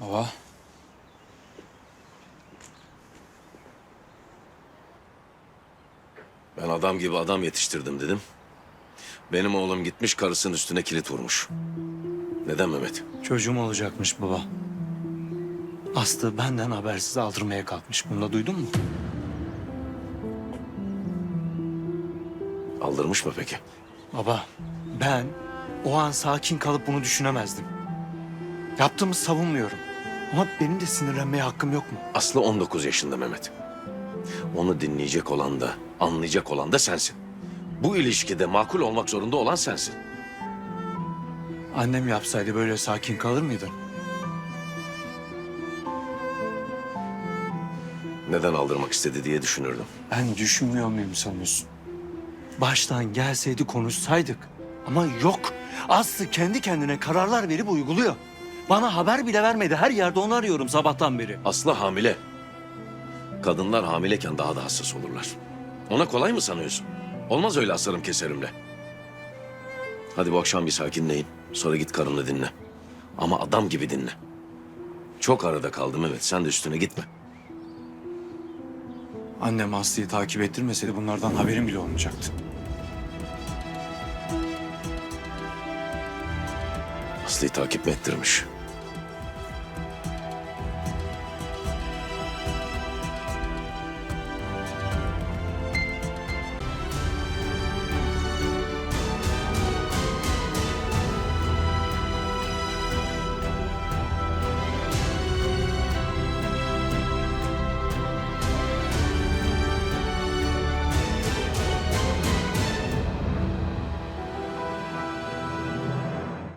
Baba. Ben adam gibi adam yetiştirdim dedim. Benim oğlum gitmiş karısının üstüne kilit vurmuş. Neden Mehmet? Çocuğum olacakmış baba. Aslı benden habersiz aldırmaya kalkmış. Bunu da duydun mu? Aldırmış mı peki? Baba, ben o an sakin kalıp bunu düşünemezdim. Yaptığımı savunmuyorum. Ama benim de sinirlenmeye hakkım yok mu? Aslı 19 yaşında Mehmet. Onu dinleyecek olan da, anlayacak olan da sensin. Bu ilişkide makul olmak zorunda olan sensin. Annem yapsaydı böyle sakin kalır mıydın? Neden aldırmak istedi diye düşünürdüm. Ben düşünmüyor muyum sanıyorsun? Baştan gelseydi konuşsaydık. Ama yok. Aslı kendi kendine kararlar verip uyguluyor. Bana haber bile vermedi. Her yerde onu arıyorum sabahtan beri. Aslı hamile. Kadınlar hamileyken daha da hassas olurlar. Ona kolay mı sanıyorsun? Olmaz öyle asarım keserimle. Hadi bu akşam bir sakinleyin. Sonra git karını dinle. Ama adam gibi dinle. Çok arada kaldım evet. Sen de üstüne gitme. Annem Aslı'yı takip ettirmeseydi bunlardan haberim bile olmayacaktı. Aslı'yı takip mi ettirmiş?